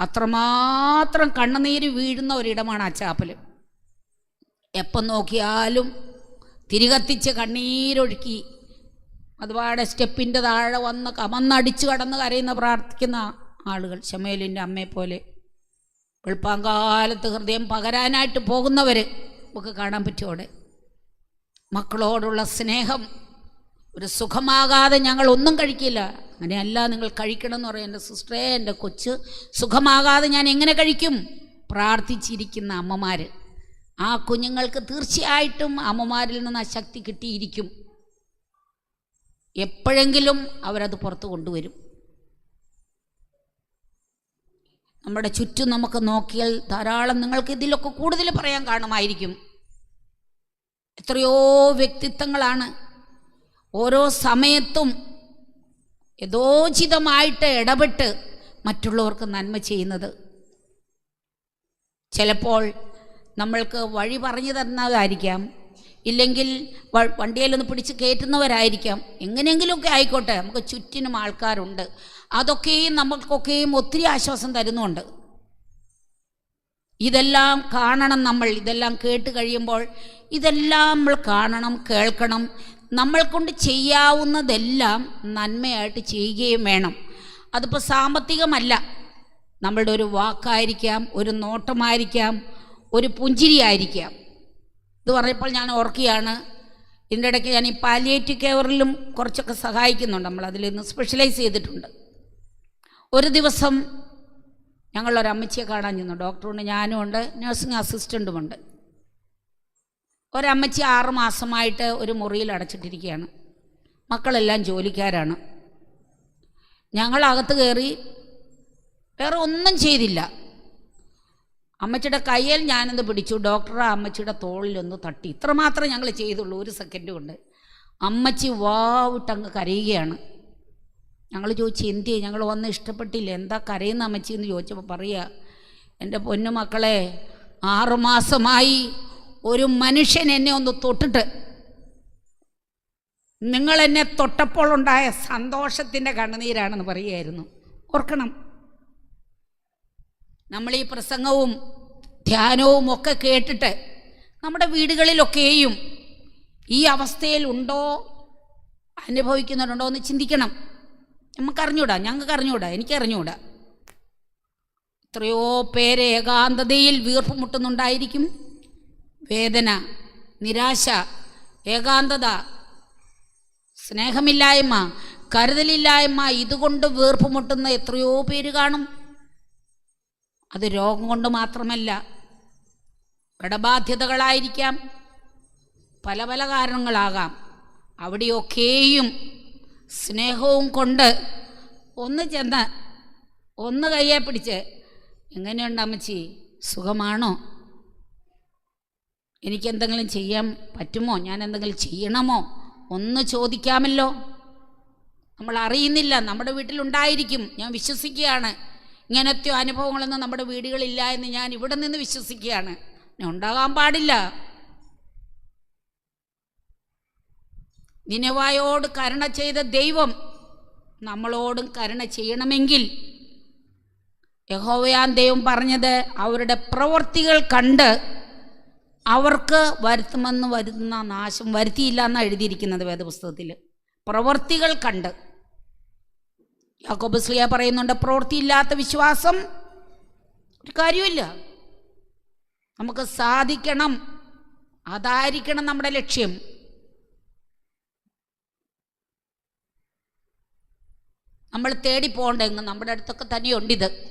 അത്രമാത്രം കണ്ണുനീര് വീഴുന്ന ഒരിടമാണ് ആ ചാപ്പൽ എപ്പം നോക്കിയാലും തിരികത്തിച്ച് കണ്ണീരൊഴുക്കി അതുപാടെ സ്റ്റെപ്പിന്റെ താഴെ വന്ന് കമന്നടിച്ച് കടന്ന് കരയുന്ന പ്രാർത്ഥിക്കുന്ന ആളുകൾ ഷമേലിന്റെ അമ്മയെപ്പോലെ വെളുപ്പാങ്കാലത്ത് ഹൃദയം പകരാനായിട്ട് പോകുന്നവർ നമുക്ക് കാണാൻ പറ്റുമോടെ മക്കളോടുള്ള സ്നേഹം ഒരു സുഖമാകാതെ ഞങ്ങൾ ഒന്നും കഴിക്കില്ല. അങ്ങനെയല്ല നിങ്ങൾ കഴിക്കണം എന്ന് പറയും. എന്റെ സിസ്റ്ററെ എന്റെ കൊച്ച് സുഖമാകാതെ ഞാൻ എങ്ങനെ കഴിക്കും? പ്രാർത്ഥിച്ചിരിക്കുന്ന അമ്മമാർ ആ കുഞ്ഞുങ്ങൾക്ക് തീർച്ചയായിട്ടും അമ്മമാരിൽ നിന്ന് ആ ശക്തി കിട്ടിയിരിക്കും. എപ്പോഴെങ്കിലും അവരത് പുറത്ത് കൊണ്ടുവരും. നമ്മുടെ ചുറ്റും നമുക്ക് നോക്കിയാൽ ധാരാളം നിങ്ങൾക്ക് ഇതിലൊക്കെ കൂടുതൽ പറയാൻ കാണുമായിരിക്കും. എത്രയോ വ്യക്തിത്വങ്ങളാണ് ഓരോ സമയത്തും യഥോചിതമായിട്ട് ഇടപെട്ട് മറ്റുള്ളവർക്ക് നന്മ ചെയ്യുന്നത്. ചിലപ്പോൾ നമ്മൾക്ക് വഴി പറഞ്ഞു തന്നതായിരിക്കാം. ഇല്ലെങ്കിൽ വണ്ടിയിലൊന്ന് പിടിച്ച് കയറ്റുന്നവരായിരിക്കാം. എങ്ങനെയെങ്കിലുമൊക്കെ ആയിക്കോട്ടെ നമുക്ക് ചുറ്റിനും ആൾക്കാരുണ്ട്. അതൊക്കെയും നമ്മൾക്കൊക്കെയും ഒത്തിരി ആശ്വാസം തരുന്നുണ്ട്. ഇതെല്ലാം കാണണം നമ്മൾ. ഇതെല്ലാം കേട്ട് കഴിയുമ്പോൾ ഇതെല്ലാം നമ്മൾ കാണണം കേൾക്കണം. നമ്മൾ കൊണ്ട് ചെയ്യാവുന്നതെല്ലാം നന്മയായിട്ട് ചെയ്യുകയും വേണം. അതിപ്പോൾ സാമ്പത്തികമല്ല. നമ്മളുടെ ഒരു വാക്കായിരിക്കാം ഒരു നോട്ടമായിരിക്കാം ഒരു പുഞ്ചിരി ആയിരിക്കാം ഇത് പറഞ്ഞപ്പോൾ ഞാൻ ഓർക്കുകയാണ് ഇതിന്റെ ഇടയ്ക്ക് ഞാൻ ഈ പാലിയേറ്റീവ് കെയറിലും കുറച്ചൊക്കെ സഹായിക്കുന്നുണ്ട്. നമ്മൾ അതിൽ നിന്ന് സ്പെഷ്യലൈസ് ചെയ്തിട്ടുണ്ട്. ഒരു ദിവസം ഞങ്ങളൊരമ്മച്ചിയെ കാണാൻ ചെന്നു. ഡോക്ടറുണ്ട് ഞാനും ഉണ്ട് നഴ്സിംഗ് അസിസ്റ്റന്റുമുണ്ട് ഒരമ്മച്ചി ആറ് മാസമായിട്ട് ഒരു മുറിയിൽ അടച്ചിട്ടിരിക്കുകയാണ്. മക്കളെല്ലാം ജോലിക്കാരാണ്. ഞങ്ങളകത്ത് കയറി വേറെ ഒന്നും ചെയ്തില്ല. അമ്മച്ചിയുടെ കയ്യിൽ ഞാനൊന്ന് പിടിച്ചു. ഡോക്ടർ ആ അമ്മച്ചിയുടെ തോളിലൊന്ന് തട്ടി. ഇത്രമാത്രം ഞങ്ങൾ ചെയ്തുള്ളൂ. ഒരു സെക്കൻഡ് കൊണ്ട് അമ്മച്ചി വാവിട്ടങ്ങ് കരയുകയാണ്. ഞങ്ങൾ ചോദിച്ചു എന്തിയെ? ഞങ്ങൾ വന്ന് ഇഷ്ടപ്പെട്ടില്ല? എന്താ കരയുന്ന അമ്മച്ചി? എന്ന് ചോദിച്ചപ്പോൾ പറയുക എന്റെ പൊന്നുമക്കളെ ആറുമാസമായി ഒരു മനുഷ്യൻ എന്നെ ഒന്ന് തൊട്ടിട്ട്. നിങ്ങൾ എന്നെ തൊട്ടപ്പോൾ ഉണ്ടായ സന്തോഷത്തിന്റെ കണ്ണുനീരാണെന്ന് പറയുമായിരുന്നു ഓർക്കണം. നമ്മൾ ഈ പ്രസംഗവും ധ്യാനവും ഒക്കെ കേട്ടിട്ട് നമ്മുടെ വീടുകളിലൊക്കെയും ഈ അവസ്ഥയിൽ ഉണ്ടോ? അനുഭവിക്കുന്നുണ്ടോ എന്ന് ചിന്തിക്കണം. നമുക്കറിഞ്ഞൂടാ ഞങ്ങൾക്ക് അറിഞ്ഞൂടാ എനിക്കറിഞ്ഞൂടാ. എത്രയോ പേര് ഏകാന്തതയിൽ വീർപ്പ് മുട്ടുന്നുണ്ടായിരിക്കും വേദന നിരാശ ഏകാന്തത സ്നേഹമില്ലായ്മ കരുതലില്ലായ്മ ഇതുകൊണ്ട് വീർപ്പ് മുട്ടുന്ന എത്രയോ പേര് കാണും. അത് രോഗം കൊണ്ട് മാത്രമല്ല കടബാധ്യതകളായിരിക്കാം പല പല കാരണങ്ങളാകാം. അവിടെയൊക്കെയും സ്നേഹവും കൊണ്ട് ഒന്ന് ചെന്ന് ഒന്ന് കയ്യെ പിടിച്ച് എങ്ങനെയുണ്ട് അമ്മച്ചി? സുഖമാണോ? എനിക്കെന്തെങ്കിലും ചെയ്യാൻ പറ്റുമോ? ഞാൻ എന്തെങ്കിലും ചെയ്യണമോ? ഒന്ന് ചോദിക്കാമല്ലോ. നമ്മൾ അറിയുന്നില്ല. നമ്മുടെ വീട്ടിലുണ്ടായിരിക്കും. ഞാൻ വിശ്വസിക്കുകയാണ്. ഇങ്ങനത്തെ അനുഭവങ്ങളൊന്നും നമ്മുടെ വീടുകളില്ല എന്ന് ഞാൻ ഇവിടെ നിന്ന് വിശ്വസിക്കുകയാണ്. ഉണ്ടാകാൻ പാടില്ല. നിനവായോട് കരുണ ചെയ്ത ദൈവം നമ്മളോടും കരുണ ചെയ്യണമെങ്കിൽ യഹോവയാൻ ദൈവം പറഞ്ഞത് അവരുടെ പ്രവൃത്തികൾ കണ്ട് അവർക്ക് വരുത്തുമെന്ന് വരുന്ന നാശം വരുത്തിയില്ല എന്നാണ് എഴുതിയിരിക്കുന്നത് വേദപുസ്തകത്തിൽ. പ്രവൃത്തികൾ കണ്ട്. യാക്കോബസ്ലിയ പറയുന്നുണ്ട് പ്രവൃത്തിയില്ലാത്ത വിശ്വാസം ഒരു കാര്യമില്ല നമുക്ക് സാധിക്കണം അതായിരിക്കണം നമ്മുടെ ലക്ഷ്യം. നമ്മൾ തേടി പോകണ്ടെങ്കിൽ നമ്മുടെ അടുത്തൊക്കെ തന്നെയുണ്ടിത്.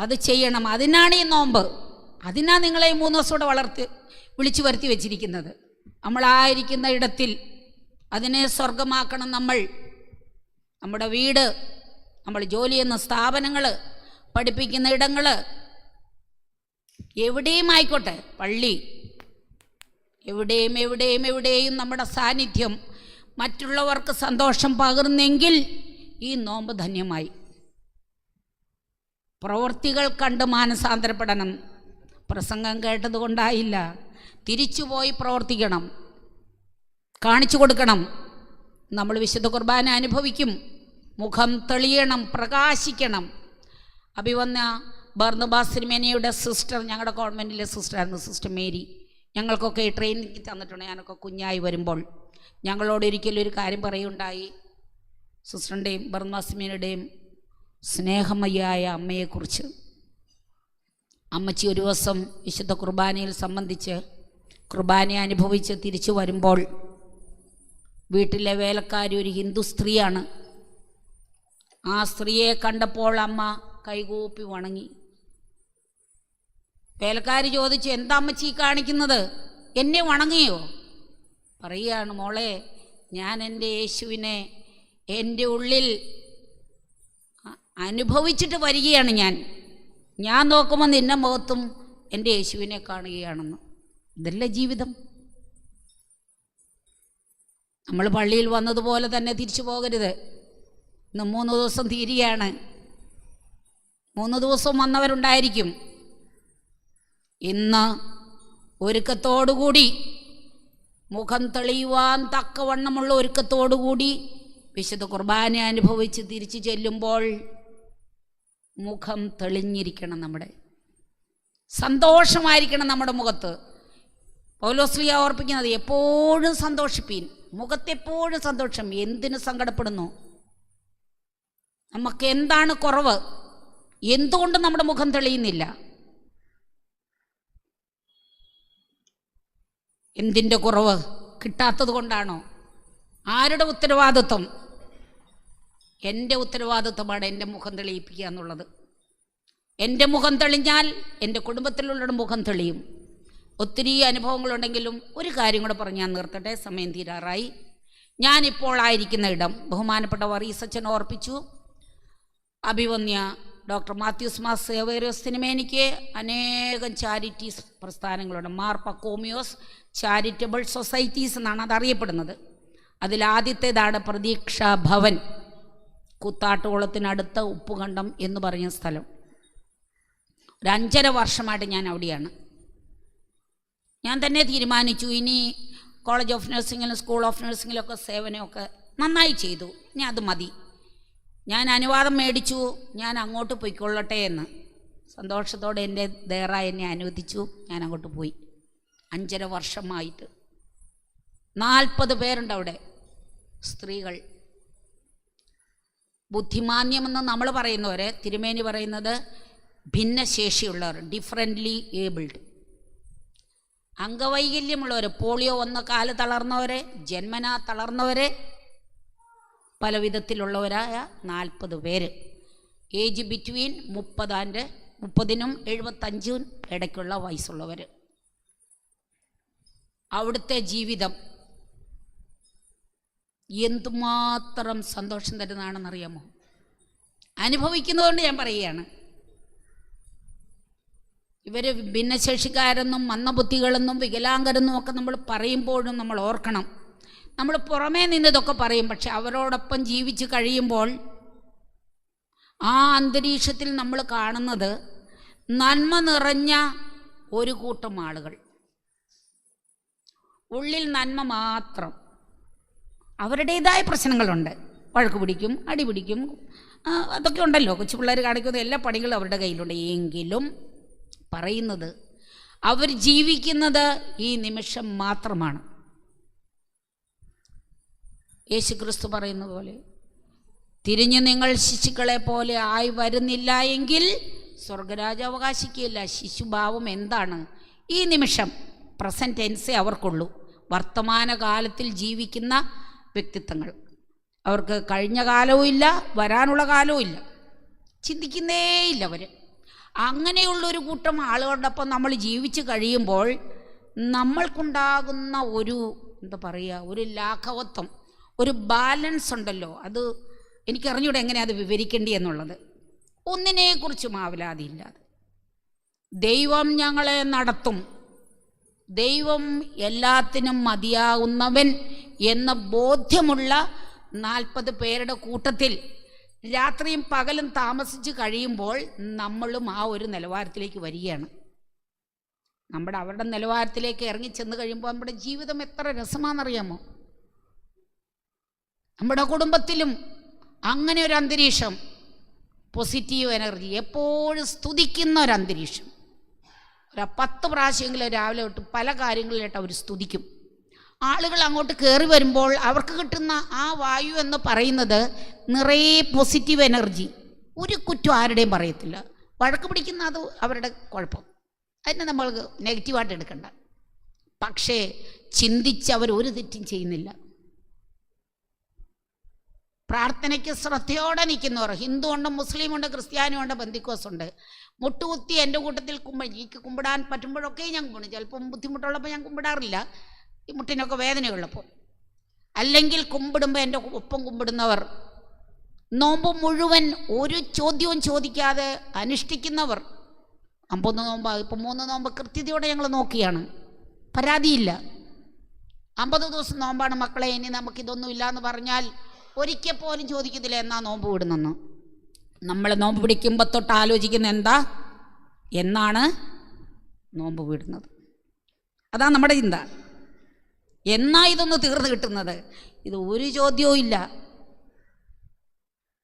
അത് ചെയ്യണം. അതിനാണ് ഈ നോമ്പ്. അതിനാ നിങ്ങളെ ഈ മൂന്ന് ദിവസം വളർത്ത് വിളിച്ചു വരുത്തി വെച്ചിരിക്കുന്നത്. നമ്മളായിരിക്കുന്ന ഇടത്തിൽ അതിനെ സ്വർഗമാക്കണം നമ്മൾ. നമ്മുടെ വീട് നമ്മൾ ജോലി ചെയ്യുന്ന സ്ഥാപനങ്ങൾ പഠിപ്പിക്കുന്ന ഇടങ്ങൾ എവിടെയും ആയിക്കോട്ടെ പള്ളി. എവിടെയും എവിടെയും എവിടെയും നമ്മുടെ സാന്നിധ്യം മറ്റുള്ളവർക്ക് സന്തോഷം പകർന്നെങ്കിൽ ഈ നോമ്പ് ധന്യമായി. പ്രവൃത്തികൾ കണ്ട് മാനസാന്തരപ്പെടണം. പ്രസംഗം കേട്ടത് കൊണ്ടായില്ല. തിരിച്ചുപോയി പ്രവർത്തിക്കണം. കാണിച്ചു കൊടുക്കണം. നമ്മൾ വിശുദ്ധ കുർബാന അനുഭവിക്കും. മുഖം തെളിയണം പ്രകാശിക്കണം. അഭിവന്ന ബർന്നബാസ് സിനിമേനയുടെ സിസ്റ്റർ ഞങ്ങളുടെ ഗവൺമെന്റിലെ സിസ്റ്ററായിരുന്നു സിസ്റ്റർ മേരി. ഞങ്ങൾക്കൊക്കെ ഈ ട്രെയിനിങ് തന്നിട്ടുണ്ട്. ഞാനൊക്കെ കുഞ്ഞായി വരുമ്പോൾ ഞങ്ങളോട് ഒരിക്കലും ഒരു കാര്യം പറയുണ്ടായി. സിസ്റ്ററിന്റെയും ബർന്നബാസിമേനയുടെയും സ്നേഹമയ്യായ അമ്മയെക്കുറിച്ച്. അമ്മച്ചി ഒരു ദിവസം വിശുദ്ധ കുർബാനയിൽ സംബന്ധിച്ച് കുർബാന അനുഭവിച്ച് തിരിച്ചു വരുമ്പോൾ വീട്ടിലെ വേലക്കാരി ഒരു ഹിന്ദു സ്ത്രീയാണ്. ആ സ്ത്രീയെ കണ്ടപ്പോൾ അമ്മ കൈകൂപ്പി വണങ്ങി. വേലക്കാരി ചോദിച്ചു എന്താ അമ്മച്ചി കാണിക്കുന്നത്? എന്നെ വണങ്ങിയോ? പറയുകയാണ് മോളെ ഞാൻ എന്റെ യേശുവിനെ എന്റെ ഉള്ളിൽ അനുഭവിച്ചിട്ട് വരികയാണ് ഞാൻ. ഞാൻ നോക്കുമ്പോൾ നിന്നെ മുഖത്തും എന്റെ യേശുവിനെ കാണുകയാണെന്ന്. ഇതല്ല ജീവിതം? നമ്മൾ പള്ളിയിൽ വന്നതുപോലെ തന്നെ തിരിച്ചു പോകരുത്. ഇന്ന് മൂന്ന് ദിവസം തീരുകയാണ്. മൂന്ന് ദിവസം വന്നവരുണ്ടായിരിക്കും. ഇന്ന് ഒരുക്കത്തോടുകൂടി മുഖം തെളിയുവാൻ തക്കവണ്ണമുള്ള ഒരുക്കത്തോടുകൂടി വിശുദ്ധ കുർബാന അനുഭവിച്ച് തിരിച്ചു ചെല്ലുമ്പോൾ മുഖം തെളിഞ്ഞിരിക്കണം നമ്മുടെ. സന്തോഷമായിരിക്കണം നമ്മുടെ മുഖത്ത്. പൗലോസ്ലിയ ഓർപ്പിക്കുന്നത് എപ്പോഴും സന്തോഷിപ്പീൻ. മുഖത്തെപ്പോഴും സന്തോഷം. എന്തിനു സങ്കടപ്പെടുന്നു? നമുക്ക് എന്താണ് കുറവ്? എന്തുകൊണ്ട് നമ്മുടെ മുഖം തെളിയുന്നില്ല? എന്തിന്റെ കുറവ്? കിട്ടാത്തത് കൊണ്ടാണോ? ആരുടെ ഉത്തരവാദിത്വം? എന്റെ ഉത്തരവാദിത്വമാണ് എന്റെ മുഖം തെളിയിപ്പിക്കുക എന്നുള്ളത്. എന്റെ മുഖം തെളിഞ്ഞാൽ എന്റെ കുടുംബത്തിലുള്ളവരുടെ മുഖം തെളിയും. ഒത്തിരി അനുഭവങ്ങളുണ്ടെങ്കിലും ഒരു കാര്യം കൂടെ പറഞ്ഞ് ഞാൻ നിർത്തട്ടെ സമയം തീരാറായി. ഞാനിപ്പോൾ ആയിരിക്കുന്ന ഇടം. ബഹുമാനപ്പെട്ട വറീസച്ചൻ ഓർപ്പിച്ചു. അഭിവന്യ ഡോക്ടർ മാത്യൂസ് മാസ് സേവേറിയോസ് സിനിമേനിക്ക് അനേകം ചാരിറ്റീസ് പ്രസ്ഥാനങ്ങളുണ്ട്. മാർപ്പ കോമിയോസ് ചാരിറ്റബിൾ സൊസൈറ്റീസ് എന്നാണ് അത് അറിയപ്പെടുന്നത് അതിലാദ്യത്തേതാണ് പ്രതീക്ഷാ ഭവൻ. കൂത്താട്ടുകുളത്തിനടുത്ത ഉപ്പുകണ്ടം എന്ന് പറഞ്ഞ സ്ഥലം. ഒരു അഞ്ചര വർഷമായിട്ട് ഞാൻ അവിടെയാണ്. ഞാൻ തന്നെ തീരുമാനിച്ചു. ഇനി കോളേജ് ഓഫ് നഴ്സിങ്ങിലും സ്കൂൾ ഓഫ് നഴ്സിങ്ങിലൊക്കെ സേവനമൊക്കെ നന്നായി ചെയ്തു. ഇനി അത് മതി. ഞാൻ അനുവാദം മേടിച്ചു. ഞാൻ അങ്ങോട്ട് പോയിക്കൊള്ളട്ടെ എന്ന്. സന്തോഷത്തോടെ എന്റെ ദേറ എന്നെ അനുവദിച്ചു. ഞാൻ അങ്ങോട്ട് പോയി. അഞ്ചര വർഷമായിട്ട്. നാൽപ്പത് പേരുണ്ട് അവിടെ. സ്ത്രീകൾ. ബുദ്ധിമാന്യമെന്ന് നമ്മൾ പറയുന്നവരെ തിരുമേനി പറയുന്നത് ഭിന്നശേഷിയുള്ളവർ ഡിഫറെന്റ്ലി ഏബിൾഡ് അംഗവൈകല്യമുള്ളവർ പോളിയോ വന്ന കാൽ തളർന്നവരെ ജന്മനാ തളർന്നവരെ പല വിധത്തിലുള്ളവരായ നാൽപ്പത് പേര്. ഏജ് ബിറ്റ്വീൻ മുപ്പതാന്റെ മുപ്പതിനും എഴുപത്തഞ്ചും ഇടയ്ക്കുള്ള വയസ്സുള്ളവർ അവിടുത്തെ ജീവിതം എന്തുമാത്രം സന്തോഷം തരുന്നതാണെന്നറിയാമോ? അനുഭവിക്കുന്നതുകൊണ്ട് ഞാൻ പറയുകയാണ്. ഇവർ ഭിന്നശേഷിക്കാരെന്നും മന്ദബുദ്ധികളെന്നും വികലാംഗരെന്നും ഒക്കെ നമ്മൾ പറയുമ്പോഴും നമ്മൾ ഓർക്കണം. നമ്മൾ പുറമേ നിന്നതൊക്കെ പറയും പക്ഷെ അവരോടൊപ്പം ജീവിച്ച് കഴിയുമ്പോൾ ആ അന്തരീക്ഷത്തിൽ നമ്മൾ കാണുന്നത് നന്മ നിറഞ്ഞ ഒരു കൂട്ടം ആളുകൾ. ഉള്ളിൽ നന്മ മാത്രം. അവരുടേതായ പ്രശ്നങ്ങളുണ്ട്. വഴക്ക് പിടിക്കും അടി പിടിക്കും അതൊക്കെ ഉണ്ടല്ലോ. കൊച്ചു പിള്ളേർ കാണിക്കുന്ന എല്ലാ പണികളും അവരുടെ കയ്യിലുണ്ട്. എങ്കിലും പറയുന്നത് അവർ ജീവിക്കുന്നത് ഈ നിമിഷം മാത്രമാണ്. യേശു ക്രിസ്തു പറയുന്ന പോലെ തിരിഞ്ഞു നിങ്ങൾ ശിശുക്കളെ പോലെ ആയി വരുന്നില്ല എങ്കിൽ സ്വർഗരാജ അവകാശിക്കുകയില്ല. ശിശുഭാവം എന്താണ്? ഈ നിമിഷം പ്രസന്റ് അവർക്കുള്ളൂ. വർത്തമാനകാലത്തിൽ ജീവിക്കുന്ന വ്യക്തിത്വങ്ങൾ. അവർക്ക് കഴിഞ്ഞ കാലവും ഇല്ല വരാനുള്ള കാലവും ഇല്ല. ചിന്തിക്കുന്നേയില്ല അവർ അങ്ങനെയുള്ളൊരു കൂട്ടം ആളുകളോടൊപ്പം നമ്മൾ ജീവിച്ച് കഴിയുമ്പോൾ നമ്മൾക്കുണ്ടാകുന്ന ഒരു എന്താ പറയുക ഒരു ലാഘവത്വം ഒരു ബാലൻസ് ഉണ്ടല്ലോ. അത് എനിക്കറിഞ്ഞൂടെ എങ്ങനെ അത് വിവരിക്കേണ്ടി എന്നുള്ളത്. ഒന്നിനെക്കുറിച്ചും ആവലാതിയില്ലാതെ ദൈവം ഞങ്ങളെ നടത്തും. ദൈവം എല്ലാത്തിനും മതിയാകുന്നവൻ എന്ന ബോധ്യമുള്ള നാൽപ്പത് പേരുടെ കൂട്ടത്തിൽ രാത്രിയും പകലും താമസിച്ച് കഴിയുമ്പോൾ നമ്മളും ആ ഒരു നിലവാരത്തിലേക്ക് വരികയാണ്. നമ്മുടെ അവരുടെ നിലവാരത്തിലേക്ക് ഇറങ്ങി ചെന്ന് കഴിയുമ്പോൾ നമ്മുടെ ജീവിതം എത്ര രസമാണെന്നറിയാമോ? നമ്മുടെ കുടുംബത്തിലും അങ്ങനെ ഒരു അന്തരീക്ഷം പോസിറ്റീവ് എനർജി എപ്പോഴും സ്തുതിക്കുന്ന ഒരു അന്തരീക്ഷം. ഒരു പത്ത് പ്രാവശ്യമെങ്കിലും രാവിലെ തൊട്ട് പല കാര്യങ്ങളിലായിട്ട് അവർ സ്തുതിക്കും. ആളുകൾ അങ്ങോട്ട് കയറി വരുമ്പോൾ അവർക്ക് കിട്ടുന്ന ആ വായു എന്ന് പറയുന്നത് നിറയെ പോസിറ്റീവ് എനർജി ഒരു കുറ്റം ആരുടെയും പറയത്തില്ല. വഴക്ക് പിടിക്കുന്ന അത് അവരുടെ കുഴപ്പം. അതിനെ നമ്മൾ നെഗറ്റീവായിട്ട് എടുക്കണ്ട. പക്ഷേ ചിന്തിച്ച് അവർ ഒരു തെറ്റും ചെയ്യുന്നില്ല. പ്രാർത്ഥനയ്ക്ക് ശ്രദ്ധയോടെ നിൽക്കുന്നവർ ഹിന്ദു ഉണ്ട് മുസ്ലിം ഉണ്ട് ക്രിസ്ത്യാനി ഉണ്ട് ബന്ധിക്കോസ് ഉണ്ട്. മുട്ടുകുത്തി എന്റെ കൂട്ടത്തിൽ കുമ്പ എനിക്ക് കുമ്പിടാൻ പറ്റുമ്പോഴൊക്കെ ഞാൻ കുമ്പിടും. ചിലപ്പം ബുദ്ധിമുട്ടുള്ളപ്പോൾ ഞാൻ കുമ്പിടാറില്ല. ഈ മുട്ടിനൊക്കെ വേദനയുള്ളപ്പോൾ. അല്ലെങ്കിൽ കുമ്പിടുമ്പോൾ എന്റെ ഒപ്പം കുമ്പിടുന്നവർ. നോമ്പ് മുഴുവൻ ഒരു ചോദ്യവും ചോദിക്കാതെ അനുഷ്ഠിക്കുന്നവർ. അമ്പൊന്ന് നോമ്പ് ഇപ്പം മൂന്ന് നോമ്പ് കൃത്യതയോടെ ഞങ്ങൾ നോക്കിയാണ്. പരാതിയില്ല. അമ്പത് ദിവസം നോമ്പാണ് മക്കളെ ഇനി നമുക്കിതൊന്നും എന്ന് പറഞ്ഞാൽ ഒരിക്കൽ പോലും ചോദിക്കത്തില്ല എന്നാ നോമ്പ് വിടുന്നെന്ന്. നമ്മൾ നോമ്പ് പിടിക്കുമ്പോൾ തൊട്ട് ആലോചിക്കുന്ന എന്താ? എന്നാണ് നോമ്പ് വിടുന്നത്. അതാ നമ്മുടെ ചിന്ത. എന്നാ ഇതൊന്ന് തീർന്നു കിട്ടുന്നത്? ഇത് ഒരു ചോദ്യവും ഇല്ല.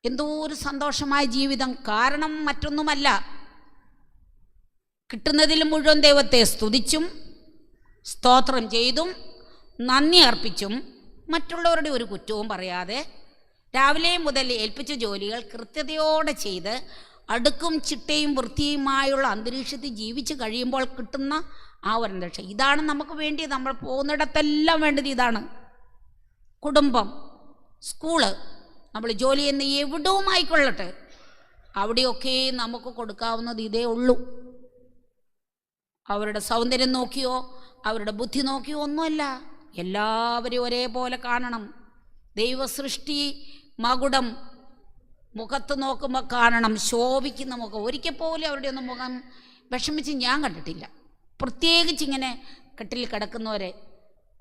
എന്തോ ഒരു സന്തോഷമായ ജീവിതം. കാരണം മറ്റൊന്നുമല്ല. കിട്ടുന്നതിൽ മുഴുവൻ ദൈവത്തെ സ്തുതിച്ചും സ്തോത്രം ചെയ്തും നന്ദി അർപ്പിച്ചും മറ്റുള്ളവരുടെ ഒരു കുറ്റവും പറയാതെ രാവിലെ മുതൽ ഏൽപ്പിച്ച ജോലികൾ കൃത്യതയോടെ ചെയ്ത് അടുക്കും ചിട്ടയും വൃത്തിയുമായുള്ള അന്തരീക്ഷത്തിൽ ജീവിച്ച് കഴിയുമ്പോൾ കിട്ടുന്ന ആ ഒരു അന്തരീക്ഷം. ഇതാണ് നമുക്ക് വേണ്ടി നമ്മൾ പോകുന്നിടത്തെല്ലാം വേണ്ടത് ഇതാണ്. കുടുംബം സ്കൂൾ നമ്മൾ ജോലി ചെയ്യുന്ന എവിടവും ആയിക്കൊള്ളട്ടെ. അവിടെയൊക്കെ നമുക്ക് കൊടുക്കാവുന്നത് ഇതേ ഉള്ളൂ. അവരുടെ സൗന്ദര്യം നോക്കിയോ അവരുടെ ബുദ്ധി നോക്കിയോ ഒന്നുമല്ല. എല്ലാവരെയും ഒരേപോലെ കാണണം. ദൈവസൃഷ്ടി മകുടം മുഖത്ത് നോക്കുമ്പോൾ കാണണം ശോഭിക്കുന്ന മുഖം. ഒരിക്കൽ പോലും അവരുടെ ഒന്നും മുഖം വിഷമിച്ച് ഞാൻ കണ്ടിട്ടില്ല. പ്രത്യേകിച്ച് ഇങ്ങനെ കെട്ടിൽ കിടക്കുന്നവരെ.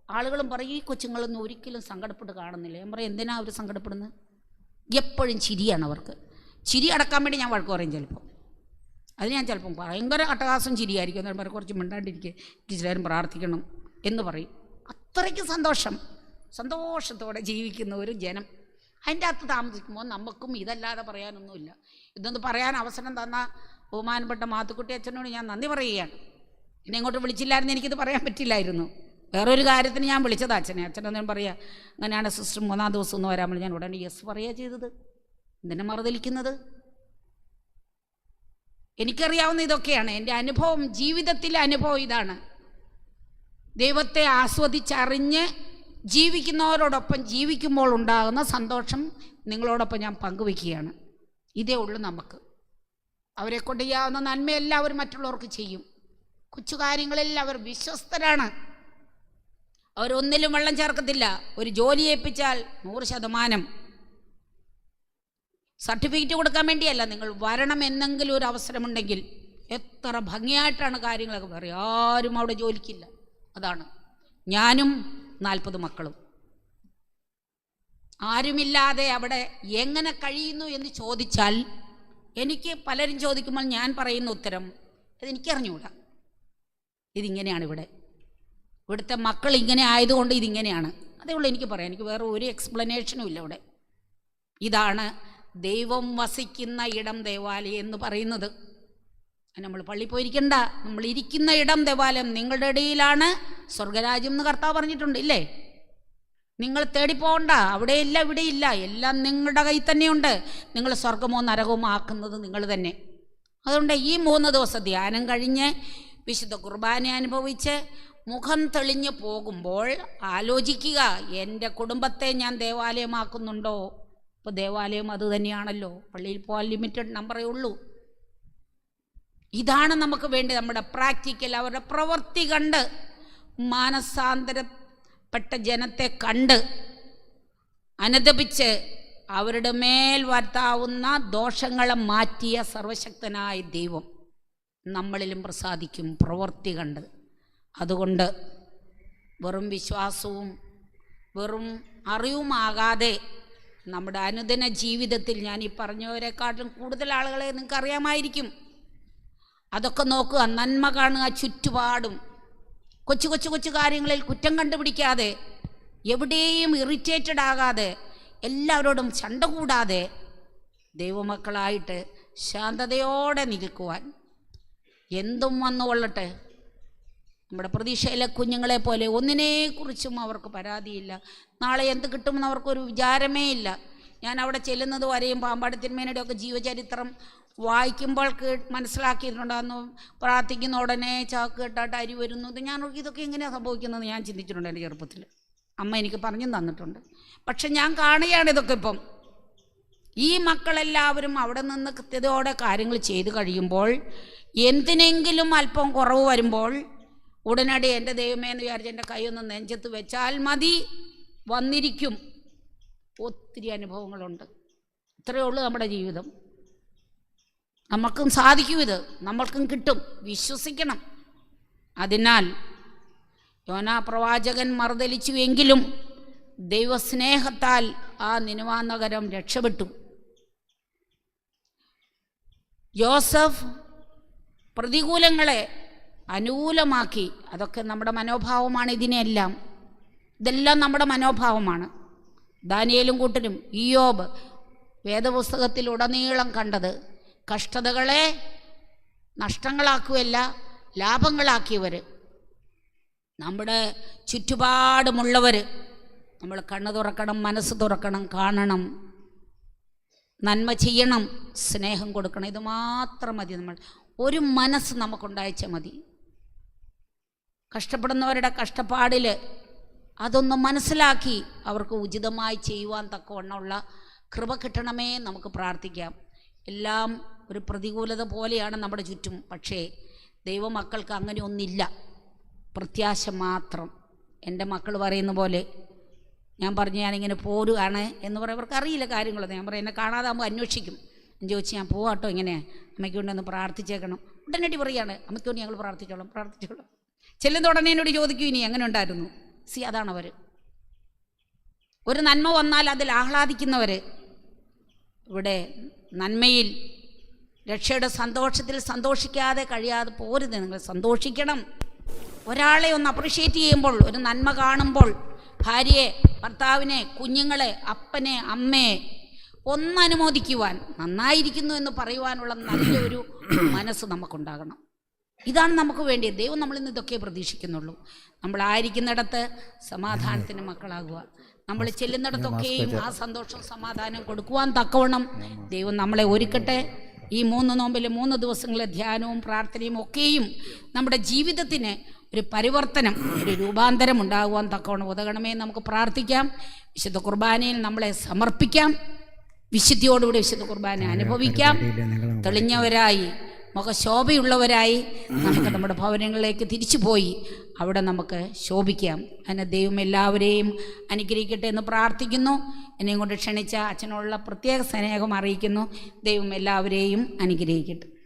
ആളുകളും പറയും ഈ കൊച്ചുങ്ങളൊന്നും ഒരിക്കലും സങ്കടപ്പെട്ട് കാണുന്നില്ല. ഞാൻ പറയും എന്തിനാ അവർ സങ്കടപ്പെടുന്നത്? എപ്പോഴും ചിരിയാണ് അവർക്ക്. ചിരി അടക്കാൻ വേണ്ടി ഞാൻ വഴക്ക് പറയും ചിലപ്പോൾ അത് ഞാൻ ചിലപ്പം ഭയങ്കര അട്ടഹാസം ചിരിയായിരിക്കും. എന്നാൽ പറയും കുറച്ച് മിണ്ടാണ്ടിരിക്കുക ടീച്ചറും പ്രാർത്ഥിക്കണം എന്ന് പറയും. അത്രയ്ക്ക് സന്തോഷം. സന്തോഷത്തോടെ ജീവിക്കുന്ന ഒരു ജനം. അതിന്റെ അകത്ത് താമസിക്കുമ്പോൾ നമുക്കും ഇതല്ലാതെ പറയാനൊന്നുമില്ല. ഇതൊന്ന് പറയാൻ അവസരം തന്ന ബഹുമാനപ്പെട്ട മാത്തുക്കുട്ടി അച്ഛനോട് ഞാൻ നന്ദി പറയുകയാണ്. എന്നെ ഇങ്ങോട്ട് വിളിച്ചില്ലായിരുന്നു എനിക്കിത് പറയാൻ പറ്റില്ലായിരുന്നു. വേറൊരു കാര്യത്തിന് ഞാൻ വിളിച്ചത് അച്ഛനെ. അച്ഛനൊന്നും പറയാ അങ്ങനെയാണ് സിസ്റ്റർ മൂന്നാം ദിവസം ഒന്ന് വരാൻ ഞാൻ ഉടനെ യെസ് പറയുക ചെയ്തത്. എന്തിനെ മറുതലിക്കുന്നത് എനിക്കറിയാവുന്ന ഇതൊക്കെയാണ്. എന്റെ അനുഭവം ജീവിതത്തിലെ അനുഭവം ഇതാണ്. ദൈവത്തെ ആസ്വദിച്ചറിഞ്ഞ് ജീവിക്കുന്നവരോടൊപ്പം ജീവിക്കുമ്പോൾ ഉണ്ടാകുന്ന സന്തോഷം നിങ്ങളോടൊപ്പം ഞാൻ പങ്കുവെക്കുകയാണ് ഇതേ ഉള്ളൂ നമുക്ക്. അവരെ കൊണ്ട് ചെയ്യാവുന്ന നന്മയെല്ലാം അവർ മറ്റുള്ളവർക്ക് ചെയ്യും. കൊച്ചു കാര്യങ്ങളിൽ അവർ വിശ്വസ്തരാണ്. അവരൊന്നിലും വെള്ളം ചേർക്കത്തില്ല. ഒരു ജോലി ഏൽപ്പിച്ചാൽ നൂറ് ശതമാനം. സർട്ടിഫിക്കറ്റ് കൊടുക്കാൻ വേണ്ടിയല്ല നിങ്ങൾ വരണം എന്നെങ്കിലും ഒരു അവസരമുണ്ടെങ്കിൽ എത്ര ഭംഗിയായിട്ടാണ് കാര്യങ്ങളൊക്കെ പറയുക. ആരും അവിടെ ജോലിക്കില്ല. അതാണ്. ഞാനും നാൽപ്പത് മക്കളും. ആരുമില്ലാതെ അവിടെ എങ്ങനെ കഴിയുന്നു എന്ന് ചോദിച്ചാൽ എനിക്ക് പലരും ചോദിക്കുമ്പോൾ ഞാൻ പറയുന്ന ഉത്തരം അതെനിക്കറിഞ്ഞുകൂടാ ഇതിങ്ങനെയാണ് ഇവിടെ. ഇവിടുത്തെ മക്കൾ ഇങ്ങനെ ആയതുകൊണ്ട് ഇതിങ്ങനെയാണ്. അതേ ഉള്ളൂ എനിക്ക് പറയാം എനിക്ക് വേറെ ഒരു എക്സ്പ്ലനേഷനും ഇല്ല ഇവിടെ. ഇതാണ് ദൈവം വസിക്കുന്ന ഇടം ദേവാലയം എന്ന് പറയുന്നത്. നമ്മൾ പള്ളി പോയിരിക്കണ്ട. നമ്മൾ ഇരിക്കുന്ന ഇടം ദേവാലയം നിങ്ങളുടെ ഇടയിലാണ്. സ്വർഗരാജ്യം എന്ന് കർത്താവ് പറഞ്ഞിട്ടുണ്ട് ഇല്ലേ? നിങ്ങൾ തേടി പോകണ്ട. അവിടെയില്ല ഇല്ല എല്ലാം നിങ്ങളുടെ കയ്യിൽ തന്നെയുണ്ട്. നിങ്ങൾ സ്വർഗമോ നരകമോ ആക്കുന്നത് നിങ്ങൾ തന്നെ. അതുകൊണ്ട് ഈ മൂന്ന് ദിവസം ധ്യാനം കഴിഞ്ഞ് വിശുദ്ധ കുർബാന അനുഭവിച്ച് മുഖം തെളിഞ്ഞു പോകുമ്പോൾ ആലോചിക്കുക എന്റെ കുടുംബത്തെ ഞാൻ ദേവാലയമാക്കുന്നുണ്ടോ? ഇപ്പോൾ ദേവാലയം അത് തന്നെയാണല്ലോ. പള്ളിയിൽ പോകാൻ ലിമിറ്റഡ് നമ്പറേ ഉള്ളൂ. ഇതാണ് നമുക്ക് വേണ്ടി നമ്മുടെ പ്രാക്ടിക്കൽ അവരുടെ പ്രവൃത്തി കണ്ട് മാനസാന്തരപ്പെട്ട ജനത്തെ കണ്ട് അനുദപിച്ച് അവരുടെ മേൽ വരുത്താവുന്ന ദോഷങ്ങളെ മാറ്റിയ സർവശക്തനായ ദൈവം നമ്മളിലും പ്രസാദിക്കും പ്രവൃത്തി കണ്ട്. അതുകൊണ്ട് വെറും വിശ്വാസവും വെറും അറിവുമാകാതെ നമ്മുടെ അനുദിന ജീവിതത്തിൽ ഞാൻ ഈ പറഞ്ഞവരെക്കാട്ടിലും കൂടുതൽ ആളുകളെ നിങ്ങൾക്ക് അറിയാമായിരിക്കും അതൊക്കെ നോക്കുക നന്മ കാണുക ചുറ്റുപാടും. കൊച്ചു കൊച്ചു കൊച്ചു കാര്യങ്ങളിൽ കുറ്റം കണ്ടുപിടിക്കാതെ എവിടെയും ഇറിറ്റേറ്റഡ് ആകാതെ എല്ലാവരോടും ചണ്ട കൂടാതെ ദൈവമക്കളായിട്ട് ശാന്തതയോടെ നിൽക്കുവാൻ എന്തും വന്നു വന്നുകൊള്ളട്ടെ നമ്മുടെ പ്രതീക്ഷയിലെ കുഞ്ഞുങ്ങളെ പോലെ ഒന്നിനെക്കുറിച്ചും അവർക്ക് പരാതിയില്ല. നാളെ എന്ത് കിട്ടുമെന്ന് അവർക്കൊരു വിചാരമേ ഇല്ല. ഞാൻ അവിടെ ചെല്ലുന്നത് വരെയും പാമ്പാട് തിന്മേനയുടെ ഒക്കെ ജീവചരിത്രം വായിക്കുമ്പോൾ കേ മനസ്സിലാക്കിയിട്ടുണ്ടായിരുന്നു പ്രാർത്ഥിക്കുന്ന ഉടനെ ചാക്ക് കെട്ടാട്ട് അരി വരുന്നു. ഞാൻ ഇതൊക്കെ എങ്ങനെയാണ് സംഭവിക്കുന്നത് ഞാൻ ചിന്തിച്ചിട്ടുണ്ട് എന്റെ ചെറുപ്പത്തിൽ. അമ്മ എനിക്ക് പറഞ്ഞു തന്നിട്ടുണ്ട്. പക്ഷെ ഞാൻ കാണുകയാണ് ഇതൊക്കെ ഇപ്പം. ഈ മക്കളെല്ലാവരും അവിടെ നിന്ന് കൃത്യതയോടെ കാര്യങ്ങൾ ചെയ്തു കഴിയുമ്പോൾ എന്തിനെങ്കിലും അല്പം കുറവ് വരുമ്പോൾ ഉടനടി എന്റെ ദൈവമേ എന്ന് വിചാരിച്ച് എന്റെ കൈ ഒന്ന് നെഞ്ചത്ത് വെച്ചാൽ മതി വന്നിരിക്കും. ഒത്തിരി അനുഭവങ്ങളുണ്ട്. ഇത്രയേ ഉള്ളൂ നമ്മുടെ ജീവിതം. നമുക്കും സാധിക്കും ഇത്. നമ്മൾക്കും കിട്ടും. വിശ്വസിക്കണം. അതിനാൽ യോനാ പ്രവാചകൻ മറുതലിച്ചു എങ്കിലും ദൈവസ്നേഹത്താൽ ആ നിനുവാ നഗരം രക്ഷപ്പെട്ടു. ജോസഫ് പ്രതികൂലങ്ങളെ അനുകൂലമാക്കി. അതൊക്കെ നമ്മുടെ മനോഭാവമാണ് ഇതിനെല്ലാം ഇതെല്ലാം നമ്മുടെ മനോഭാവമാണ്. ദാനിയേലും കൂട്ടനും ഇയോബ് വേദപുസ്തകത്തിൽ ഉടനീളം കണ്ടത് കഷ്ടതകളെ നഷ്ടങ്ങളാക്കുകയല്ല ലാഭങ്ങളാക്കിയവർ നമ്മുടെ ചുറ്റുപാടുമുള്ളവർ നമ്മൾ കണ്ണ് തുറക്കണം മനസ്സ് തുറക്കണം കാണണം നന്മ ചെയ്യണം സ്നേഹം കൊടുക്കണം. ഇത് മാത്രം മതി നമ്മൾ. ഒരു മനസ്സ് നമുക്കുണ്ടായിച്ചാൽ മതി. കഷ്ടപ്പെടുന്നവരുടെ കഷ്ടപ്പാടിൽ അതൊന്ന് മനസ്സിലാക്കി അവർക്ക് ഉചിതമായി ചെയ്യുവാൻ തക്കവണ്ണമുള്ള കൃപ കിട്ടണമേ നമുക്ക് പ്രാർത്ഥിക്കാം. എല്ലാം ഒരു പ്രതികൂലത പോലെയാണ് നമ്മുടെ ചുറ്റും. പക്ഷേ ദൈവമക്കൾക്ക് അങ്ങനെ ഒന്നില്ല. പ്രത്യാശ മാത്രം. എന്റെ മക്കൾ പറയുന്ന പോലെ ഞാൻ പറഞ്ഞു ഞാനിങ്ങനെ പോരുകയാണ് എന്ന് അവർക്ക് അറിയില്ല കാര്യങ്ങളൊന്നും. ഞാൻ പറയും എന്നെ കാണാതാകുമ്പോൾ അന്വേഷിക്കും. എന്ന് ചോദിച്ചു ഞാൻ പോവാട്ടോ ഇങ്ങനെ. അമ്മയ്ക്ക് കൊണ്ട് ഒന്ന് പ്രാർത്ഥിച്ചേക്കണം. ഉടനടി പറയാണ് അമ്മയ്ക്കൊണ്ട് ഞങ്ങൾ പ്രാർത്ഥിച്ചോളാം പ്രാർത്ഥിച്ചോളാം. ചെല്ലുന്ന ഉടനെ എന്നോട് ചോദിക്കും ഇനി എങ്ങനെ ഉണ്ടായിരുന്നു? സി അതാണ് അവർ ഒരു നന്മ വന്നാൽ അതിൽ ആഹ്ലാദിക്കുന്നവർ ഇവിടെ നന്മയിൽ രക്ഷയുടെ സന്തോഷത്തിൽ സന്തോഷിക്കാതെ കഴിയാതെ പോരുത്. നിങ്ങൾ സന്തോഷിക്കണം. ഒരാളെ ഒന്ന് അപ്രിഷ്യേറ്റ് ചെയ്യുമ്പോൾ ഒരു നന്മ കാണുമ്പോൾ ഭാര്യയെ ഭർത്താവിനെ കുഞ്ഞുങ്ങളെ അപ്പനെ അമ്മയെ ഒന്നനുമോദിക്കുവാൻ നന്നായിരിക്കുന്നു എന്ന് പറയുവാനുള്ള നല്ലൊരു മനസ്സ് നമുക്കുണ്ടാകണം. ഇതാണ് നമുക്ക് വേണ്ടിയത്. ദൈവം നമ്മളിൽ നിന്ന് ഇതൊക്കെ പ്രതീക്ഷിക്കുന്നുള്ളൂ. നമ്മളായിരിക്കുന്നിടത്ത് സമാധാനത്തിന് മക്കളാകുക. നമ്മൾ ചെല്ലുന്നിടത്തൊക്കെയും ആ സന്തോഷം സമാധാനം കൊടുക്കുവാൻ തക്കവണ്ണം ദൈവം നമ്മളെ ഒരുക്കട്ടെ. ഈ മൂന്ന് നോമ്പിലെ മൂന്ന് ദിവസങ്ങളിലെ ധ്യാനവും പ്രാർത്ഥനയും ഒക്കെയും നമ്മുടെ ജീവിതത്തിന് ഒരു പരിവർത്തനം ഒരു രൂപാന്തരം ഉണ്ടാകുവാൻ തക്കവണ്ണം ഉതകണമേ നമുക്ക് പ്രാർത്ഥിക്കാം. വിശുദ്ധ കുർബാനയിൽ നമ്മളെ സമർപ്പിക്കാം. വിശുദ്ധിയോടുകൂടി വിശുദ്ധ കുർബാന അനുഭവിക്കാം. തെളിഞ്ഞവരായി മുഖശോഭയുള്ളവരായി നമുക്ക് നമ്മുടെ ഭവനങ്ങളിലേക്ക് തിരിച്ചു പോയി അവിടെ നമുക്ക് ശോഭിക്കാം. അതിന് ദൈവം എല്ലാവരെയും അനുഗ്രഹിക്കട്ടെ എന്ന് പ്രാർത്ഥിക്കുന്നു. എന്നെയും കൊണ്ട് ക്ഷണിച്ച അച്ഛനോടുള്ള പ്രത്യേക സ്നേഹം അറിയിക്കുന്നു. ദൈവം എല്ലാവരെയും അനുഗ്രഹിക്കട്ടെ.